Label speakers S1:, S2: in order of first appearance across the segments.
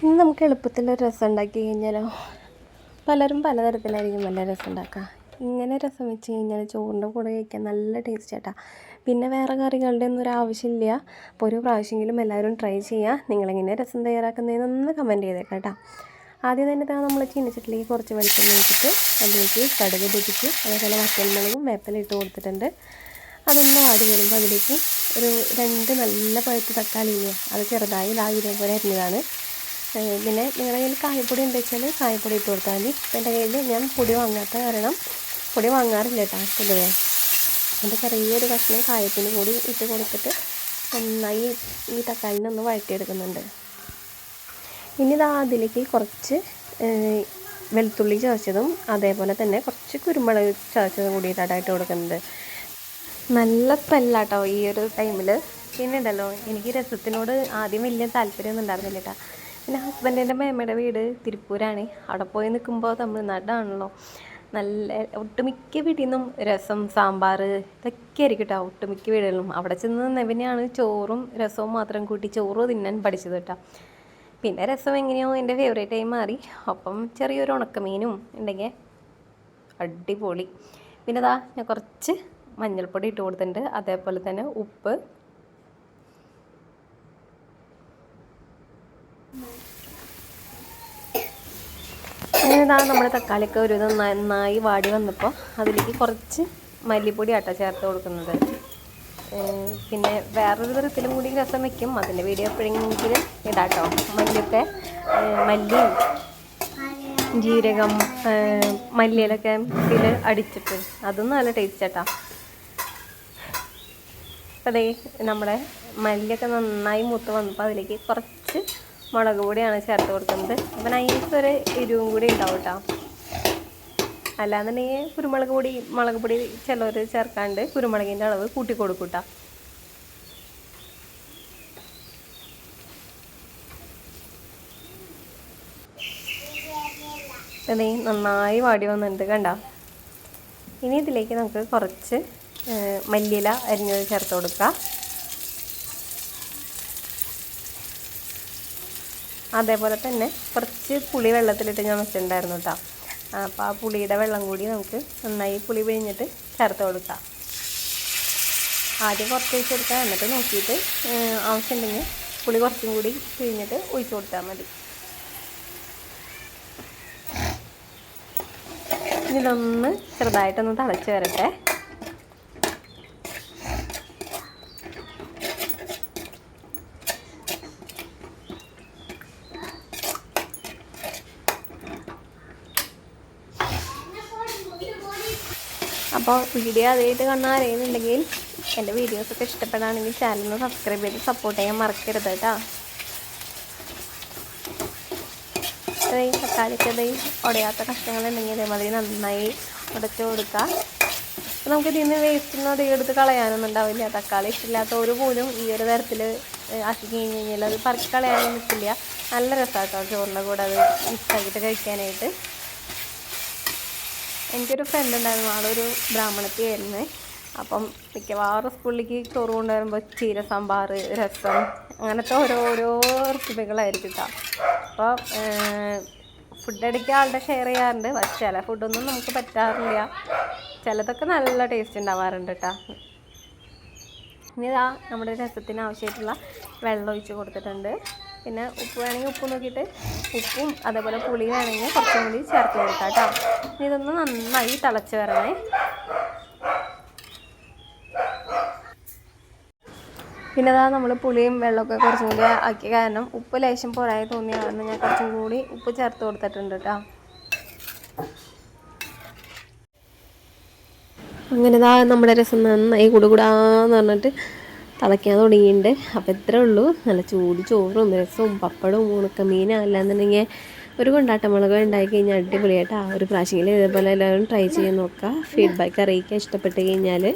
S1: ഇനി നമുക്ക് എളുപ്പത്തിലൊരു രസം ഉണ്ടാക്കി കഴിഞ്ഞാലോ? പലരും പലതരത്തിലായിരിക്കും നല്ല രസം ഉണ്ടാക്കുക ഇങ്ങനെ രസം വെച്ച് കഴിഞ്ഞാൽ ചോറിന്റെ കൂടെ കഴിക്കാൻ നല്ല ടേസ്റ്റ് ആട്ടാ. പിന്നെ വേറെ കറികളുടെ ഒന്നും ഒരു ആവശ്യമില്ല. അപ്പോൾ ഒരു പ്രാവശ്യമെങ്കിലും എല്ലാവരും ട്രൈ ചെയ്യുക നിങ്ങളെങ്ങനെ രസം തയ്യാറാക്കുന്നതെന്നൊന്ന് കമന്റ് ചെയ്തേക്കാം കേട്ടോ. ആദ്യം തന്നെ നമ്മൾ ചീനച്ചട്ടിലേക്ക് കുറച്ച് വെളിച്ചെണ്ണ വെച്ചിട്ട് അതിലേക്ക് കടുക് പൊട്ടിച്ച് അതേപോലെ വറ്റൽമുളകും വേപ്പില ഇട്ട് കൊടുത്തിട്ടുണ്ട്. അതൊന്ന് വാടി വരുമ്പോൾ അതിലേക്ക് ഒരു രണ്ട് നല്ല പഴുത്ത തക്കാളി ഇല്ലേ അത് ചെറുതായി ഇതാ പോലെ അരിഞ്ഞതാണ്. പിന്നെ നിങ്ങളുടെ കയ്യിൽ കായപ്പൊടി ഉണ്ട് വെച്ചാൽ കായപ്പൊടി ഇട്ട് കൊടുത്താൽ മതി. എന്റെ കയ്യിൽ ഞാൻ പൊടി വാങ്ങാത്ത കാരണം പൊടി വാങ്ങാറില്ല കേട്ടോ പൊതുവേ. എന്റെ ചെറിയൊരു കഷ്ണം കായപ്പിന് കൂടി ഇട്ട് കൊടുത്തിട്ട് നന്നായി ഈ തക്കാളിനെ ഒന്ന് വഴറ്റിയെടുക്കുന്നുണ്ട്. ഇനി ഇതാ അതിലേക്ക് കുറച്ച് വെളുത്തുള്ളി ചതച്ചതും അതേപോലെ തന്നെ കുറച്ച് കുരുമുളക് ചതച്ചതും കൂടി ഇടായിട്ട് കൊടുക്കുന്നത്. നല്ല സ്മെല്ലാട്ടോ ഈ ഒരു ടൈമിൽ പിന്നെ ഉണ്ടല്ലോ എനിക്ക് രസത്തിനോട് ആദ്യം വലിയ താല്പര്യമൊന്നും ഉണ്ടായിരുന്നില്ല കേട്ടോ പിന്നെ ഹസ്ബൻഡിന്റെ മേമ്മയുടെ വീട് തിരുപ്പൂരാണ്. അവിടെ പോയി നിൽക്കുമ്പോൾ തമിഴ്നാടാണല്ലോ നല്ല ഒട്ടുമിക്ക വീട്ടിൽ നിന്നും രസം സാമ്പാർ ഇതൊക്കെ ആയിരിക്കും കേട്ടോ ഒട്ടുമിക്ക വീടുകളിലും. അവിടെ ചെന്ന് നിന്നവനെയാണ് ചോറും രസവും മാത്രം കൂട്ടി ചോറ് തിന്നാൻ പഠിച്ചത് കേട്ടോ. പിന്നെ രസം എങ്ങനെയോ എന്റെ ഫേവറേറ്റ് ആയി മാറി. ഒപ്പം ചെറിയൊരു ഉണക്കമീനും ഉണ്ടെങ്കിൽ അടിപൊളി. പിന്നെ ഇതാ ഞാൻ കുറച്ച് മഞ്ഞൾപ്പൊടി ഇട്ട് കൊടുത്തിട്ടുണ്ട്. അതേപോലെ തന്നെ ഉപ്പ് ഇതാ നമ്മുടെ തക്കാളിയൊക്കെ ഒരു നന്നായി വാടി വന്നപ്പോൾ അതിലേക്ക് കുറച്ച് മല്ലിപ്പൊടി ആട്ട ചേർത്ത് കൊടുക്കുന്നത്. പിന്നെ വേറൊരു തരത്തിലും കൂടി രസം വെക്കും അതിന്റെ വീഡിയോ എപ്പോഴെങ്കിലും ഇടാട്ടോ. മല്ലിയൊക്കെ മല്ലിയും ജീരകം മല്ലിയിലൊക്കെ ഇതിൽ അടിച്ചിട്ട് അതും നല്ല ടേസ്റ്റ് ആട്ടാ. അതേ നമ്മുടെ മല്ലിയൊക്കെ നന്നായി മൂത്ത് വന്നപ്പോൾ അതിലേക്ക് കുറച്ച് മുളക് പൊടിയാണ് ചേർത്ത് കൊടുക്കുന്നത്. അപ്പം നൈസൊരു എരിവും കൂടി ഉണ്ടാവും കേട്ടോ അല്ലാന്നുണ്ടെങ്കിൽ കുരുമുളക് പൊടി മുളക് പൊടി ചിലവർ ചേർക്കാണ്ട് കുരുമുളകിന്റെ അളവ് കൂട്ടി കൊടുക്കും അതേ നന്നായി വാടി വന്നിട്ടുണ്ട് കണ്ട? ഇനി ഇതിലേക്ക് നമുക്ക് കുറച്ച് മല്ലിയില അരിഞ്ഞത് ചേർത്ത് കൊടുക്കാം. അതേപോലെ തന്നെ കുറച്ച് പുളി വെള്ളത്തിലിട്ട് ഞാൻ വെച്ചിട്ടുണ്ടായിരുന്നു കേട്ടോ. അപ്പോൾ ആ പുളിയുടെ വെള്ളം കൂടി നമുക്ക് നന്നായി പുളി പിഴിഞ്ഞിട്ട് ചേർത്ത് കൊടുക്കാം. ആദ്യം കുറച്ച് ഒഴിച്ച് കൊടുക്കാം. എന്നിട്ട് നോക്കിയിട്ട് ആവശ്യമുണ്ടെങ്കിൽ പുളി കുറച്ചും കൂടി പിഴിഞ്ഞിട്ട് ഒഴിച്ചു കൊടുത്താൽ മതി. ഇതിലൊന്ന് ചെറുതായിട്ടൊന്ന് തിളച്ച് വരട്ടെ. അപ്പോൾ വീഡിയോ ആദ്യമായിട്ട് കാണാൻ അറിയുന്നുണ്ടെങ്കിൽ എന്റെ വീഡിയോസൊക്കെ ഇഷ്ടപ്പെടുകയാണെങ്കിൽ ചാനലിന് സബ്സ്ക്രൈബ് ചെയ്ത് സപ്പോർട്ട് ചെയ്യാൻ മറക്കരുത് കേട്ടോ. അതേ തക്കാളിക്കത് ഉടയാത്ത കഷ്ണങ്ങളുണ്ടെങ്കിൽ ഇതേമാതിരി നന്നായി ഉടച്ചു കൊടുക്കുക. അപ്പോൾ നമുക്ക് ഇതിൽ നിന്ന് വേസ്റ്റൊന്നും എടുത്ത് കളയാനൊന്നും ഉണ്ടാവില്ല. തക്കാളി ഇഷ്ടമില്ലാത്തവർ പോലും ഈ ഒരു തരത്തിൽ ആക്കി കഴിഞ്ഞ് കഴിഞ്ഞാൽ അത് പറിച്ച് കളയാനൊന്നും നിൽക്കില്ല നല്ല രസമാട്ടോ ചോറിന്റെ കൂടെ അത് മിക്സാക്കിയിട്ട് കഴിക്കാനായിട്ട്. എനിക്കൊരു ഫ്രണ്ട് ഉണ്ടായിരുന്നു. ആളൊരു ബ്രാഹ്മണത്തിയായിരുന്നു. അപ്പം മിക്കവാറും സ്കൂളിലേക്ക് ചോറ് കൊണ്ടുവരുമ്പോൾ ചീര സാമ്പാർ രസം അങ്ങനത്തെ ഓരോരോ റെസിപ്പികളായിരിക്കും കേട്ടോ അപ്പോൾ ഫുഡ് അടിക്കുക ആളുടെ ഷെയർ ചെയ്യാറുണ്ട്. പക്ഷേ ചില ഫുഡൊന്നും നമുക്ക് പറ്റാറില്ല. ചിലതൊക്കെ നല്ല ടേസ്റ്റ് ഉണ്ടാവാറുണ്ട് കേട്ടോ ഇനി ഇതാ നമ്മുടെ രസത്തിന് ആവശ്യമായിട്ടുള്ള വെള്ളം ഒഴിച്ച് കൊടുത്തിട്ടുണ്ട്. പിന്നെ ഉപ്പ് വേണമെങ്കിൽ ഉപ്പ് നോക്കിയിട്ട് ഉപ്പും അതേപോലെ പുളി വേണമെങ്കിൽ കുറച്ചും കൂടി ചേർത്ത് കൊടുക്കാം കേട്ടോ. ഇതൊന്ന് നന്നായി തിളച്ച് വരണേ. പിന്നെ അതാ നമ്മൾ പുളിയും വെള്ളമൊക്കെ കുറച്ചും കൂടി ആക്കിയ കാരണം ഉപ്പ് ലേശം പോരായി തോന്നിയ കാരണം ഞാൻ കുറച്ചും കൂടി ഉപ്പ് ചേർത്ത് കൊടുത്തിട്ടുണ്ട് കേട്ടോ. അങ്ങനെ ഇതാ നമ്മുടെ രസം നന്നായി കുടുകുടാന്ന് പറഞ്ഞിട്ട് തിളയ്ക്കാൻ തുടങ്ങിയിട്ടുണ്ട്. അപ്പോൾ ഇത്രേ ഉള്ളൂ. നല്ല ചൂട് ചോറും രസവും പപ്പടവും ഉണക്കമീനും അല്ലാന്നുണ്ടെങ്കിൽ ഒരു കൊണ്ടാട്ടമുളക് ഉണ്ടായി കഴിഞ്ഞാൽ അടിപൊളിയായിട്ട് ആ ഒരു പ്രാവശ്യമെങ്കിലും ഇതേപോലെ എല്ലാവരും ട്രൈ ചെയ്ത് നോക്കുക. ഫീഡ്ബാക്ക് അറിയിക്കുക ഇഷ്ടപ്പെട്ട് കഴിഞ്ഞാൽ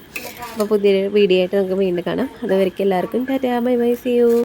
S1: അപ്പോൾ പുതിയൊരു വീഡിയോ ആയിട്ട് നമുക്ക് വീണ്ടും കാണാം. അതുവരെയ്ക്കും എല്ലാവർക്കും tata bye bye see you